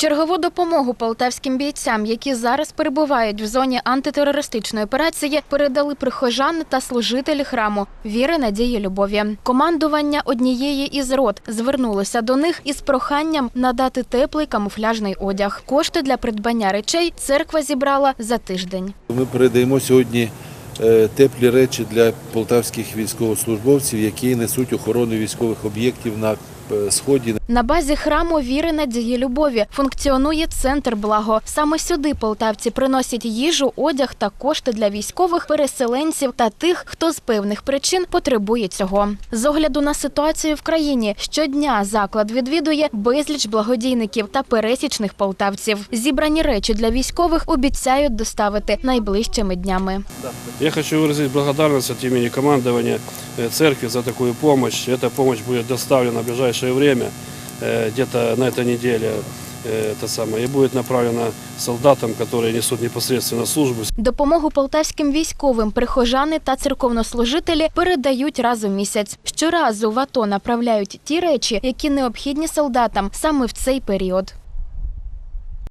Чергову допомогу полтавським бійцям, які зараз перебувають в зоні антитерористичної операції, передали прихожани та служителі храму віри, надії, любові. Командування однієї із рот звернулося до них із проханням надати теплий камуфляжний одяг. Кошти для придбання речей церква зібрала за тиждень. Ми передаємо сьогодні е, теплі речі для полтавських військовослужбовців, які несуть охорону військових об'єктів на сході. На базі храму віри, надії, любові функціонує центр благо. Саме сюди полтавці приносять їжу, одяг та кошти для військових переселенців та тих, хто з певних причин потребує цього. З огляду на ситуацію в країні щодня заклад відвідує безліч благодійників та пересічних полтавців. Зібрані речі для військових обіцяють доставити найближчими днями. Я хочу выразить благодарность от имени командования э, церкви за такую помощь. Эта помощь будет доставлена в ближайшее время, э, где-то на этой неделе. э, Это самое, и будет направлена солдатам, которые несут непосредственно службу. Допомогу полтавським військовим прихожани та церковнослужителі передають раз у місяць. Щоразу в АТО направляють ті речі, які необхідні солдатам саме в цей період.